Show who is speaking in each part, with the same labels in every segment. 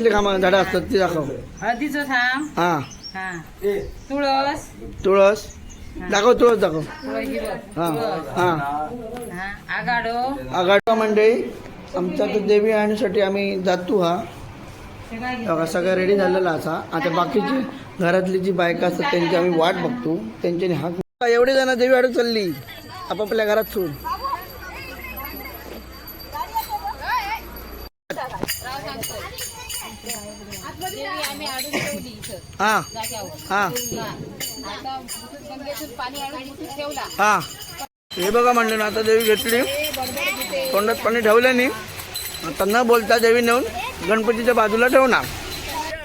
Speaker 1: कुठली कामं झाडं असतात ती दाखव.
Speaker 2: हळदीचं थांब
Speaker 1: हा.
Speaker 2: हा. तुळस.
Speaker 1: तुळस. दाखव तुळस दाखव. हा.
Speaker 2: तुळस.
Speaker 1: हा.
Speaker 2: हा. आगाडो.
Speaker 1: आगाडा मंडळी आमच्या तर देवी आणण्यासाठी आम्ही जातो हा.
Speaker 2: सगळा घे.
Speaker 1: बघा सगळं रेडी झालेला असा आता बाकीची घरातली जी बायका असतात त्यांची आम्ही वाट बघतो. त्यांच्यानी हाक एवढे जण देवी आडू चालली. आपापल्या घरात सोड
Speaker 2: आम्ही ठेवली इथं
Speaker 1: हा.
Speaker 2: जाग्यावर.
Speaker 1: हा.
Speaker 2: आता गंगेतून पाणी आडून इथं ठेवला.
Speaker 1: हा. हे बघा म्हणलं ना आता देवी घेतली. तोंडात पाणी ठेवल्याने आता न बोलता देवी नेऊन गणपतीच्या बाजूला ठेवणार.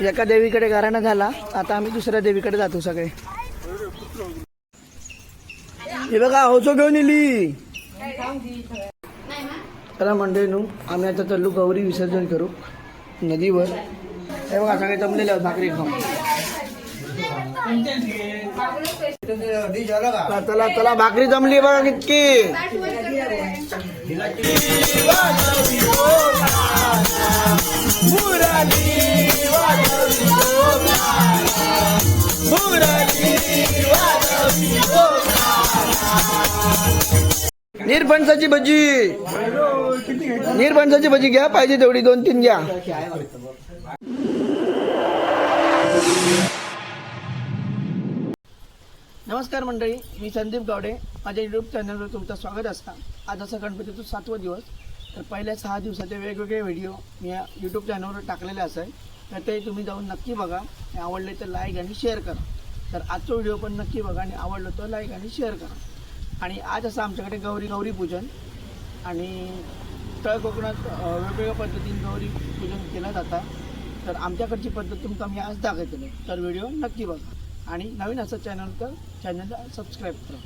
Speaker 1: एका देवीकडे घराणा झाला. आता आम्ही दुसऱ्या देवीकडे जातो सगळे. हे बघा होचो घेऊन येली चला मंडळी नू आम्ही आता चाललो गौरी विसर्जन करू. नदीवर. हे बघा सगळे जमलेले आहेत भाकरी खाऊन. चला चला भाकरी जमली बघा इतकी निरफणसाची भजी. निरफणसाची भजी घ्या पाहिजे तेवढी दोन तीन घ्या. नमस्कार मंडळी मी संदीप गावडे. माझ्या यूट्यूब चॅनलवर तुमचं स्वागत असता. आज असं गणपतीचा सातवा दिवस. तर पहिल्या सहा दिवसाचे वेगवेगळे व्हिडिओ मी या यूट्यूब चॅनलवर टाकलेले असेल. तर ते तुम्ही जाऊन नक्की बघा आणि आवडले तर लाईक आणि शेअर करा. तर आजचा व्हिडिओ पण नक्की बघा आणि आवडलं तर लाईक आणि शेअर करा. आणि आज असं आमच्याकडे गौरी गौरी पूजन आणि तळ कोकणात वेगवेगळ्या पद्धतीने गौरी पूजन केलं जातं. तर आमच्याकडची पद्धत तुमका मी आज दाखवतो. तर व्हिडिओ नक्की बघा. आणि नवीन असं चॅनल तर चॅनलला सबस्क्राईब करा.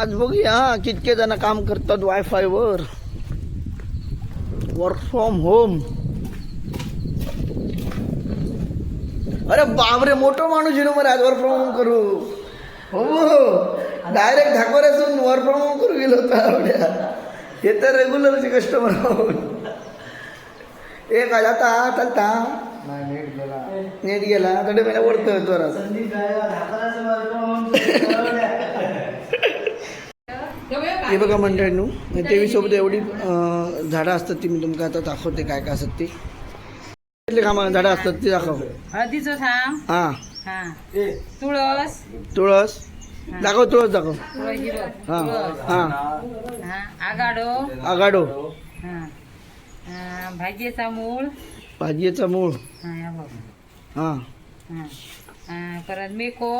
Speaker 1: आज बघूया कितके जण काम करतात वायफायवर वर्क फ्रॉम होम अरे बापरे मोठं माणूस येणं मला आज वर्क फ्रॉम होम करू. हो डायरेक्ट ढाकवऱ्यातून वर्क फ्रॉम होम करू गेलो होता आवड्या हे तर रेग्युलरचे कस्टमर एक आज आता चालता नेट गेला. तडे मला वरतोय जोरात. हे बघा मंडळींनो देवीसोबत एवढी अं, झाडं असतात ती मी तुमका आता दाखवते काय काय असतात ती. कामं झाडं असतात ती दाखव.
Speaker 2: हळदीचं थांब
Speaker 1: हा.
Speaker 2: हा. तुळस.
Speaker 1: तुळस. दाखव तुळस दाखव. हा. हा.
Speaker 2: हा. आगाडो.
Speaker 1: आगाडो.
Speaker 2: हा. हा, भाजीचा मूळ.
Speaker 1: भाजीचा मूळ.
Speaker 2: हा या बघ.
Speaker 1: हा.
Speaker 2: हा. हा, परत मेको.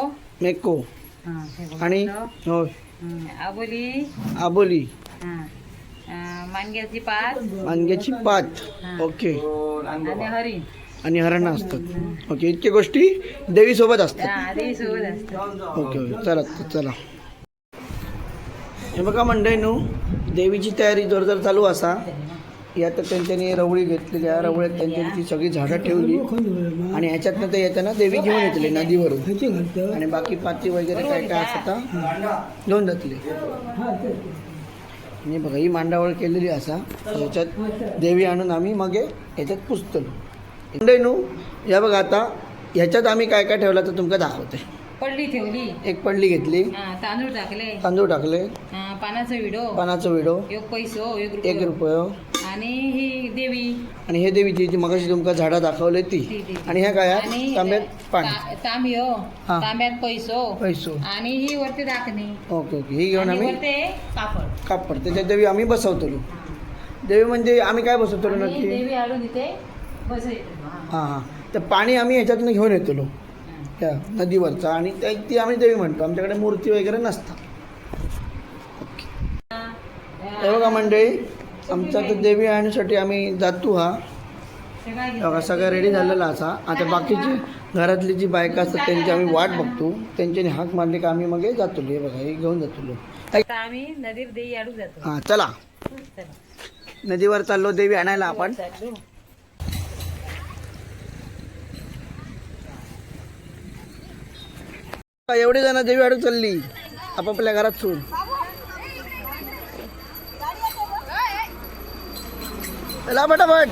Speaker 1: मेको.
Speaker 2: हा हे बघ
Speaker 1: आणि
Speaker 2: हं, आबोली.
Speaker 1: आबोली.
Speaker 2: हा. मांग्याची पात.
Speaker 1: ओके.
Speaker 2: आणि हरिण
Speaker 1: आणि हरण असतात. ओके इतके गोष्टी देवीसोबत असतात.
Speaker 2: असतात.
Speaker 1: Okay okay. चला चला. हे बघा मंडळीनू देवीची तयारी जोरदार चालू असा. या तर त्यांच्यानी रवळी घेतलेली आहे रवळ्यात त्यांच्यानी ती सगळी झाडं ठेवली. आणि ह्याच्यातनं ते येताना देवी घेऊन येतली नदीवरून. आणि बाकी पाती वगैरे काय काय असतात घेऊन जातले. आणि बघा ही मांडावळ केलेली असा. ह्याच्यात देवी आणून आम्ही मग ह्याच्यात पुजतलो मंडळीनू या बघा आता ह्याच्यात आम्ही काय काय ठेवलं तर तुमका दाखवते.
Speaker 2: पडली ठेवली.
Speaker 1: एक पडली घेतली.
Speaker 2: तांदूळ टाकले.
Speaker 1: तांदूळ टाकले.
Speaker 2: हा, पानाचा विडो.
Speaker 1: पानाचा विडो.
Speaker 2: एक पैसो एक रुपये. आणि ही देवी.
Speaker 1: आणि हे देवीची जी मगाशी तुमका झाडं दाखवले ती.
Speaker 2: ती, ती.
Speaker 1: आणि ह्या काय?
Speaker 2: आणि
Speaker 1: तांब्यात पाणी.
Speaker 2: ता- तांब्यो
Speaker 1: हा.
Speaker 2: तांब्यात पैसो.
Speaker 1: पैसो.
Speaker 2: आणि ही वरती दाखणी.
Speaker 1: Okay okay. ही घेऊन
Speaker 2: आणि
Speaker 1: आम्ही
Speaker 2: वरते कापड.
Speaker 1: कापड. त्याच्यात देवी आम्ही बसवतो देवी म्हणजे आम्ही काय बसवतो
Speaker 2: आणि
Speaker 1: नक्की?
Speaker 2: देवी इथे बसायचं हा.
Speaker 1: तर पाणी आम्ही ह्याच्यातनं घेऊन येतो त्या नदीवरचा. आणि त्या ती आम्ही देवी म्हणतो. आमच्याकडे मूर्ती वगैरे नसतात. हे बघा मंडळी आमच्या तर देवी आणण्यासाठी आम्ही जातो हा.
Speaker 2: सगळा घे.
Speaker 1: बघा सगळं रेडी झालेला असा. आता बाकीची घरातली जी बायका असतात त्यांची आम्ही वाट बघतो. त्यांच्यानी हाक मारली का आम्ही मग जातो हे बघा हे घेऊन जातो
Speaker 2: आम्ही नदीर देवी आडू जातो.
Speaker 1: हां चला. नदीवर चाललो देवी आणायला आपण. एवढी जण देवी अडू चालली. आपापल्या घरात सोड चला फटाफट.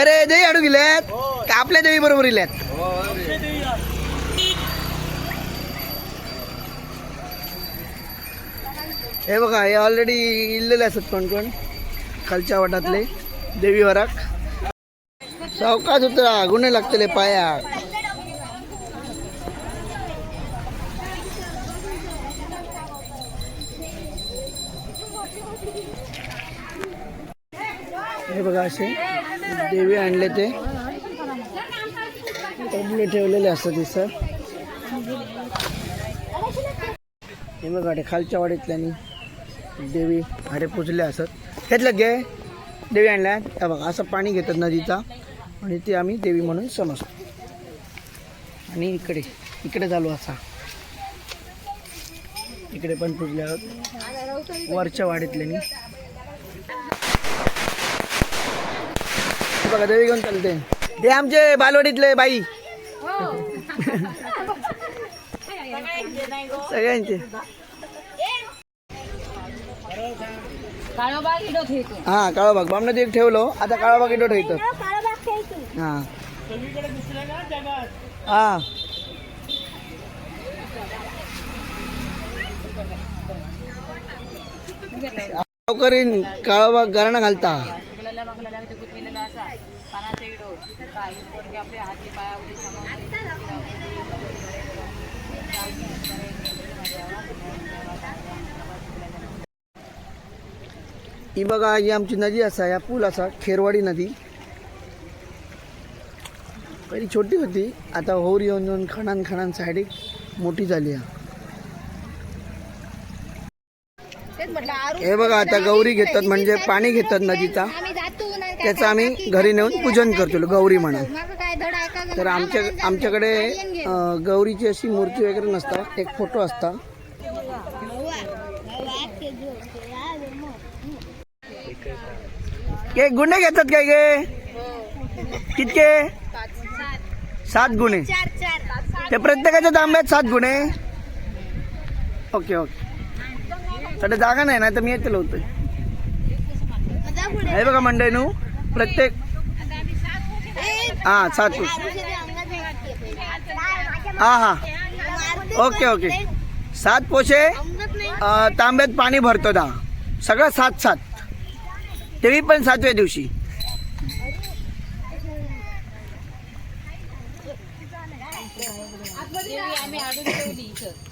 Speaker 1: अरे देवी आडू गेल्यात का आपल्या देवी बरोबर गेल्यात हे बघा हे ऑलरेडी इल्लेले असतात कोण कोण खालच्या वाटातले. देवी वराक. सावकाश उतरा गुन्हे लागतले पाया. हे बघा असे देवी आणले ते. तबले ठेवलेले असतात दिसत हे बघा खालच्या वाडीतल्यानी देवी हाडे पुजले असत. घेतलं गे. देवी आणल्या. हे बघा असं पाणी घेतात नदीचा. आणि ते आम्ही देवी म्हणून समजतो. आणि इकडे इकडे चालू असा. इकडे पण पुजले आहोत वरच्या वाडीतल्यानी बघा देवी घेऊन चालते. हे आमचे बालवाडीतले बाई. सगळ्यांचे. हा काळाबाग. एक ठेवलो. आता काळाबाग इथं ठेवतो. हा हा. करीन काळाबाग घराणा घालता
Speaker 2: गुतलेला असा पानाचा इडो काही पोरगे आपल्या हाती पायावरती
Speaker 1: ही बघा ही आमची नदी असा या पूल असा खेरवाडी नदी. पहिली छोटी होती आता होर येऊन येऊन खणान खणान साईड मोठी झाली हे बघा आता गौरी घेतात म्हणजे पाणी घेतात नदीचा. त्याचं आम्ही घरी नेऊन पूजन करतो गौरी म्हणून. तर आमच्या आमच्याकडे गौरीची अशी मूर्ती वगैरे नसतात एक फोटो असता. के गुन्हे घेतात काय गे? कितके? सात गुन्हे. ते प्रत्येकाच्या तांब्यात सात गुन्हे. Okay okay. सध्या जागा नाही ना तर मी येते होतो. हे बघा मंडळी नू प्रत्येक हा सात पुरुष हा हा. Okay okay. सात पोशे तांब्यात पाणी भरतो दहा सगळं सात सात. तेही पण सातव्या दिवशी.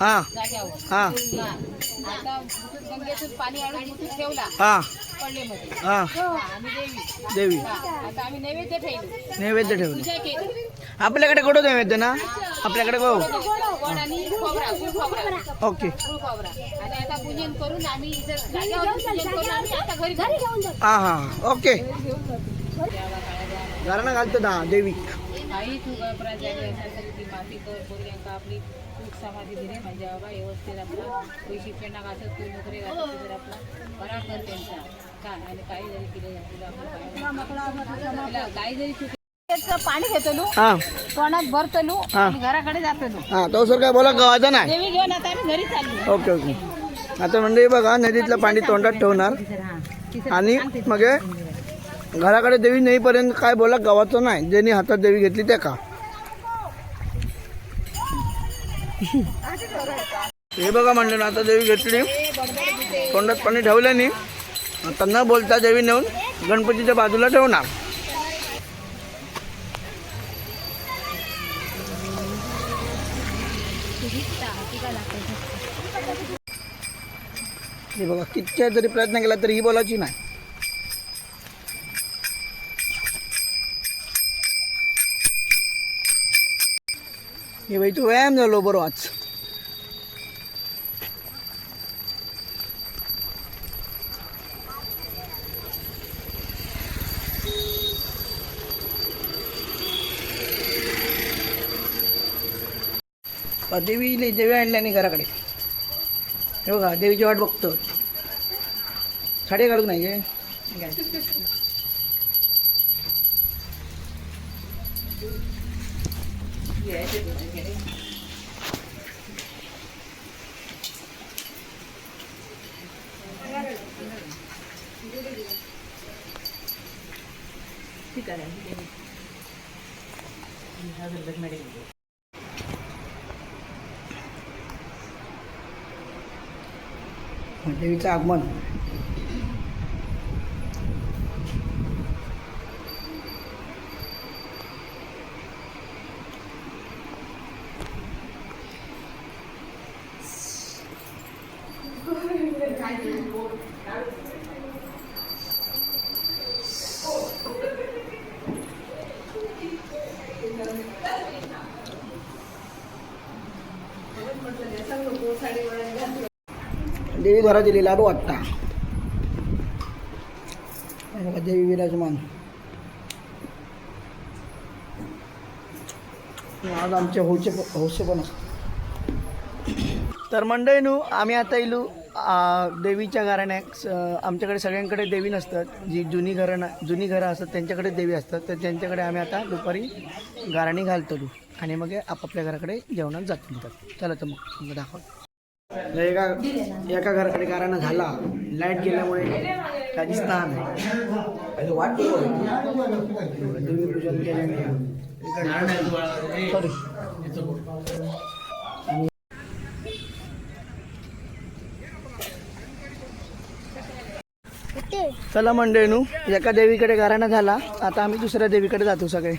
Speaker 1: हा. हा.
Speaker 2: हा.
Speaker 1: हा.
Speaker 2: देवी. नैवेद्य ठेवलो.
Speaker 1: ठेवलं आपल्याकडे कुठं नैवेद्य ना? आपल्याकडे गो
Speaker 2: आणि
Speaker 1: ओके.
Speaker 2: आता पूजन करून
Speaker 1: हा हा. ओके. घराणा घालतो ना देवी.
Speaker 2: आपली समाधी दिली म्हणजे बाबा व्यवस्थित आपला. पैसे पेंडा घासत तू नोकरी घालत आपला. बरा कर त्यांचा पाणी घेतलो
Speaker 1: हा.
Speaker 2: तोंडात भरतलो
Speaker 1: हा.
Speaker 2: घराकडे जातलो.
Speaker 1: हा तो सर काय बोला गावाचा नाही?
Speaker 2: देवी घेऊन आता आम्ही घरी चाललो.
Speaker 1: Okay okay. आता म्हणजे बघा नदीतलं पाणी तोंडात ठेवणार. आणि मग हे घराकडे देवी नेईपर्यंत काय बोला गावाचं नाही. ज्यांनी हातात देवी घेतली त्या का? हे बघा म्हणलं ना आता देवी घेतली. तोंडात पाणी ठेवल्याने आता न बोलता देवी नेऊन गणपतीच्या बाजूला ठेवणार. हे बघा कितक्या जरी प्रयत्न केला तरी ही बोलायची नाही. हे बाई तू व्यायाम झालो बरोबर आज. अ, देवी देवी आणल्याने घराकडे. हे बघा देवीची वाट बघतो साडी काढू नाही आहे देवीचं देवी घरात लाडू वाटता देवी विराजमान. आज आमचे होचे होसे पण असतात. तर मंडळी नू आम्ही आता इलू देवीच्या घराण्याक आमच्याकडे सगळ्यांकडे देवी नसतात. जी जुनी घरं ना- जुनी घरं असतात त्यांच्याकडे देवी असतात. तर त्यांच्याकडे आम्ही आता दुपारी गाराणी घालतो आणि मग आपापल्या घराकडे जेवणात जातो चला तर मग मग दाखव एका एका घराकडे गाराणा झाला. लाइट गेल्यामुळे पूजन केल्याने Sorry. चला मंडळीनू एका देवीकडे गाराणा झाला. आता आम्ही दुसऱ्या देवीकडे जातो सगळे.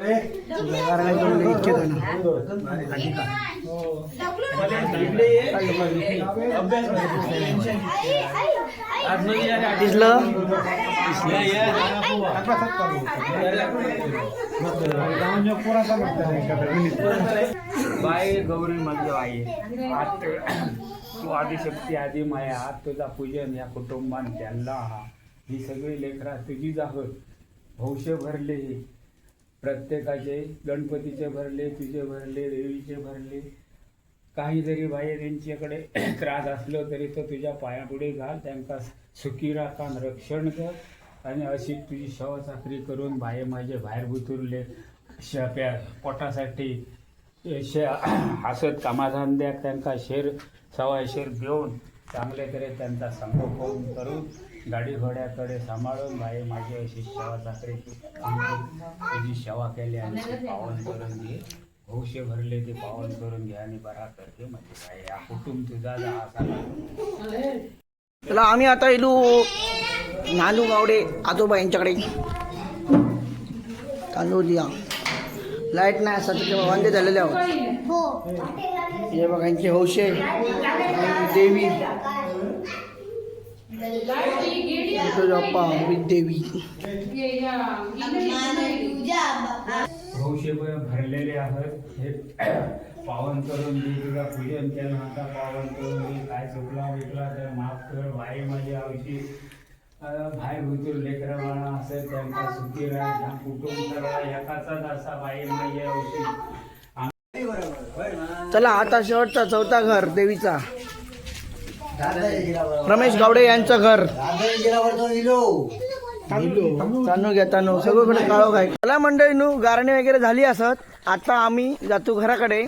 Speaker 1: गाराणा लई इच्छित
Speaker 3: बाय गौरी म्हणजे आई. आत तू आदिशक्ती आधी माया. आत तुझा पूजन या कुटुंबान त्यांना ही सगळी लेकरा तुझी आहोत. भविष्य भरले. हे प्रत्येकाचे गणपतीचे भरले तुझे भरले देवीचे भरले. काही जरी बाहेर यांच्याकडे त्रास असलो तरी तो तुझ्या पायापुढे घाल त्यांका सुखी राखान रक्षण कर. आणि अशी तुझी शवचाकरी करून बाहे माझे बाहेर बुतुरले. शप्या पोटासाठी शे हसत कामाधान द्या त्यांका शेर सवाय शेर देऊन चांगले तरी त्यांचा संगोपन करून गाडी घोड्याकडे सांभाळून बाई माझी अशी सेवा चाकरी तुझी सेवा केली आणि पावन करून घे हौशे भरले ते पावन करून घे आणि बरा करते म्हणजे काय या कुटुंब तुझा असा
Speaker 1: चला आम्ही आता इलू नानू गावडे आजोबा यांच्याकडे. तांदूळ द्या. लाइट नाही असं त्याच्यामुळे वांदे झालेले आहोत. हे. बघा यांचे हौशे. देवी. विथ देवी.
Speaker 3: हौशे भरलेले आहोत. हे पावन करून दे तुला पूजन केलं आता पावन करून दे काय चुकला विकला तर माफ कर बाई माझी आवशी. भाई भुतूर लेकरं बाळा असेल त्यांना सुखी राहा ह्या कुटुंब करा एकाचाच असा बाई माझी आवशी.
Speaker 1: चला आता शेवटचा चौथा घर देवीचा. रमेश गावडे यांचं घर. तांदूळ घ्या तांदूळ. सगळीकडे काळो काय चला मंडळी नू गारणी वगैरे झाली असत. आता आम्ही जातो घराकडे.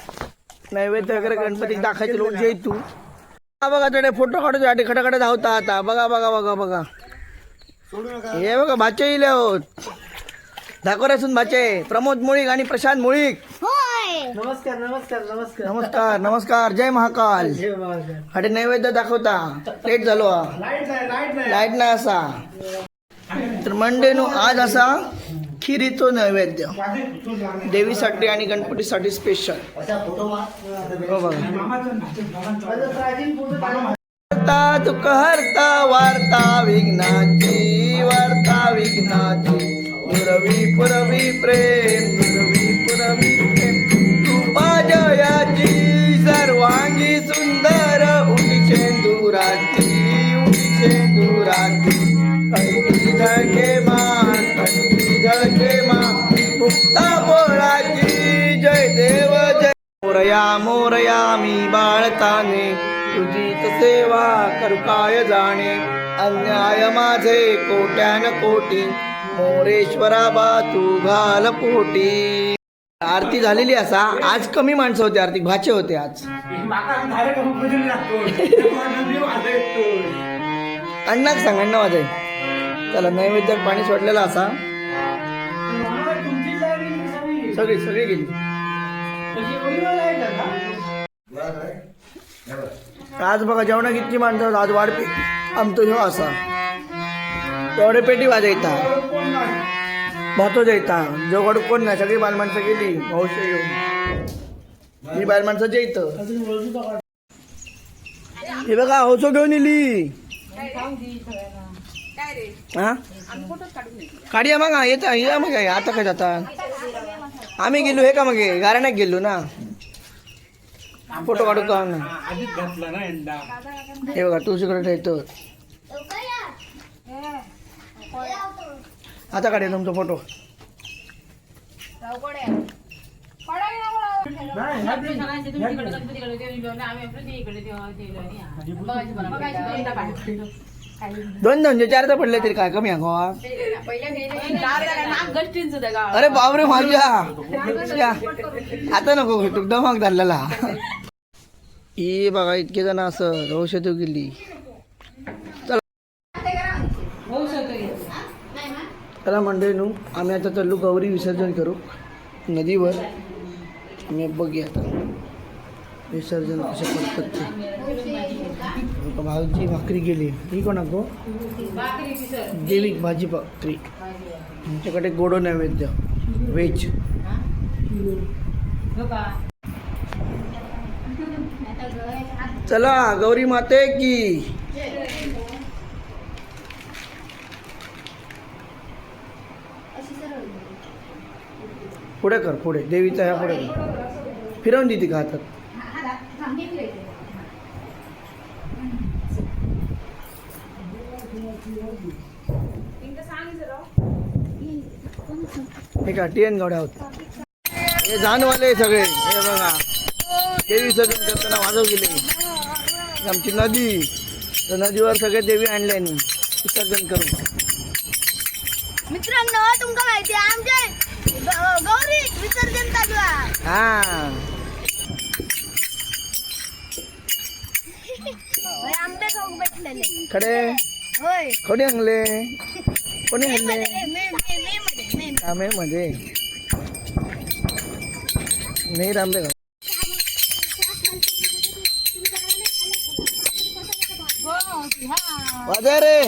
Speaker 1: नैवेद्य वगैरे गणपती दाखायचे लोक जे तू. हा बघा तिकडे फोटो काढतो आधी खटाकडे धावता आता. बघा बघा बघा बघा. हे बघा भाचे येईल आहोत. धाकोऱ्यासून भाचे. प्रमोद मुळीक आणि प्रशांत मुळीक.
Speaker 4: नमस्कार नमस्कार नमस्कार.
Speaker 1: नमस्कार नमस्कार. जय महाकाल. अरे नैवेद्य दाखवता. लेट झालो. लाइट नाही असा. तर मंडेनो आज असा खिरीचो नैवेद्य. देवीसाठी आणि गणपतीसाठी स्पेशल बघा. वार्ता तुक हरता वार्ता विघ्नाची वार्ता विघ्नाची. पुरवी पुरवी प्रेम पुरवी पुरवी मोरया मोरया मी बाळताने. तुझीच सेवा करू काय जाणे? अन्याय माझे कोट्यान कोटी. मोरेश्वरा बा तू घाल पोटी. आरती झालेली असा. आज कमी माणसं होते आरती. भाचे होते आज. अण्णाच सांग अण्णा माझे. त्याला नैवेद्यात पाणी सोडलेलं असा. सगळी सगळी गेली. आज बघा जेवणा किती माणसं आज वाढपी आमचं ह्यो असा. तेवढे पेटी वाजयता भातो जायता जेवढ कोण नाही सगळी बाल माणसं गेली. मावशी घेऊन ही बाल माणसं जेत हे बघा हौसो घेऊन इली हा? काढूया मग येत या. मग आता काय जातात आम्ही गेलो हे का मग? गाऱ्याने गेलो ना. फोटो काढू का? हे बघा तुळशीकडे ठेवतो. आता काढे तुमचा फोटो. दोन दोन चार तर पडले तरी काय कमी आहे गोवा अरे बापरे माझ्या. आता नको भेटू दमाग धरलेला. ही बघा इतके जण असं औषध गेली. चला मंडळी नू आम्ही आता चाललो गौरी विसर्जन करू. नदीवर. आम्ही बघूया आता. विसर्जन कसे करतात ते भाजी भाकरी गेली ही कोणा गो गेली भाजी भाकरी. आमच्याकडे गोडो नैवेद्य व्हेज. चला गौरी माते की. पुढे कर पुढे. देवीचा ह्या पुढे कर. फिरवून देते का हातात? हे का टी एन गाड्या होत हे जानवाले सगळे हे बघा. देवी विसर्जन करताना वाजव गेले. आमची नदी. तर नदीवर सगळे देवी आणल्यानी विसर्जन करून.
Speaker 5: मित्रांनो तुमका माहिती आमचे गौरी विसर्जन चालू
Speaker 1: हा.
Speaker 5: आंबे भेटलेले
Speaker 1: खडे?
Speaker 5: होय.
Speaker 1: कोणी आणले? कोणी आणले?
Speaker 5: आंबे म्हणजे मध्ये
Speaker 1: नाही आंबे वाजा रे.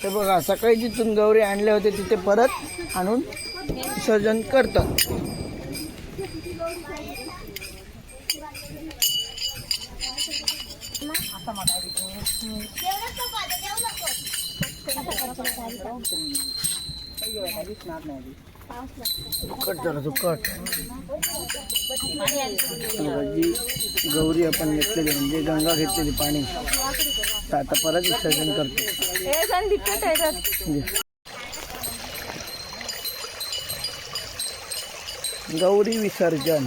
Speaker 1: ते बघा सकाळी जिथून गौरी आणले होते तिथे परत आणून विसर्जन करतात. कट तो कट गौरी आपण घेतलेली म्हणजे गंगा घेतलेली पाणी. आता परत विसर्जन करतो. गौरी विसर्जन.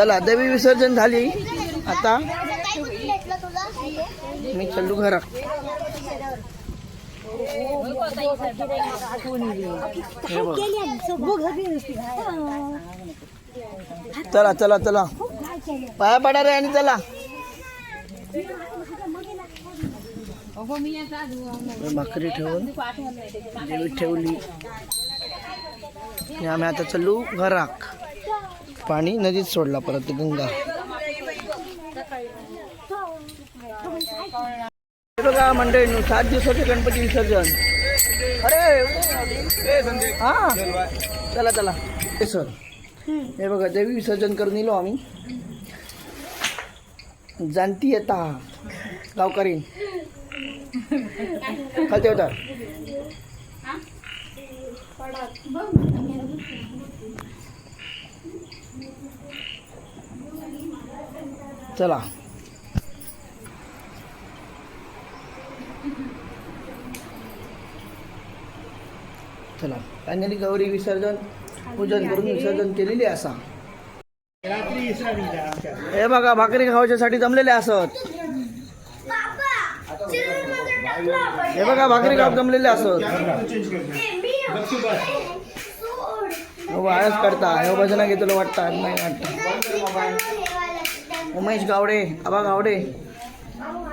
Speaker 1: चला देवी विसर्जन झाली. आता मी चल्लू घरा चला चला चला. पाया पडा रे आणि चला. भाकरी ठेवून देवी ठेवली. आम्ही आता चलू घराक पाणी नदीत सोडला परत गंगा. बघा मंडळी सात दिवसाचे गणपती विसर्जन. अरे हा? चला चला. हे सर हे बघा देवी विसर्जन करून येलो आम्ही. जाणती येता. गावकरी. खाते होता चला. चला. फायनली गौरी विसर्जन पूजन करून विसर्जन केलेली असा. हे बघा भाकरी खावायच्यासाठी जमलेले असत. हे बघा भाकरी खाव जमलेले असत. हो आळस करता हे भजना घेतलं वाटतात नाही वाटतं उमेश गावडे आबा गावडे.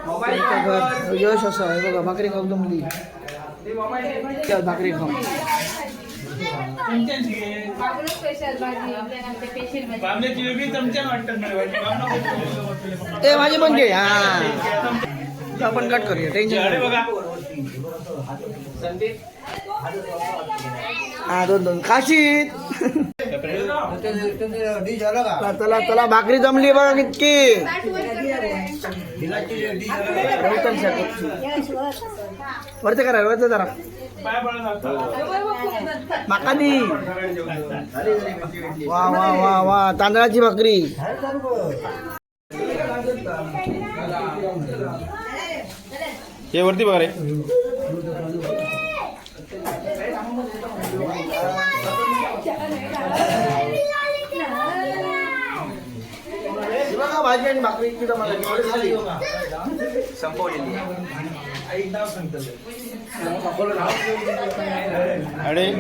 Speaker 1: घर यश असं हे बघा भाकरी खाऊ जमली चल, भाकरी खाऊ.
Speaker 2: ते भाजी
Speaker 1: माझी पण घे. हा. आपण कट करूया टेन्शन हा दोन दोन. काशीत चला चला भाकरी जमली बघा इतकी वरते करा वरते जरा. माका दी वा वा वा वा तांदळाची भाकरी.
Speaker 6: हे वरती बघा रे.
Speaker 1: ही बघा भाजी आणि भाकरी इतकी जमायला लागली.
Speaker 6: संपवलेली आणि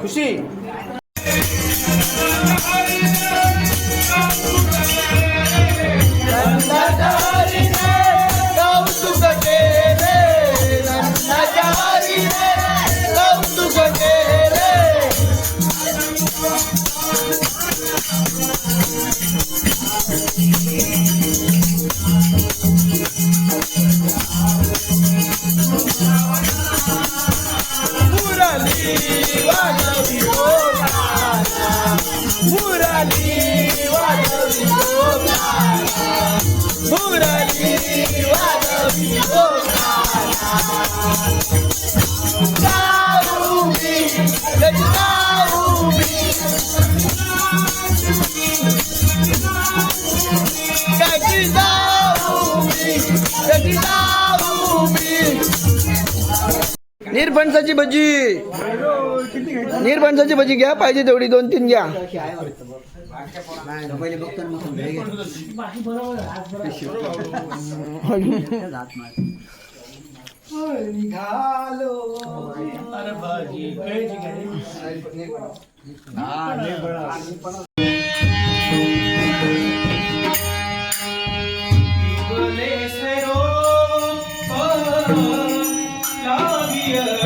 Speaker 1: खुशी Gracias. निरफणसाची भजी. निरफणसाची भजी घ्या पाहिजे तेवढी दोन तीन घ्या.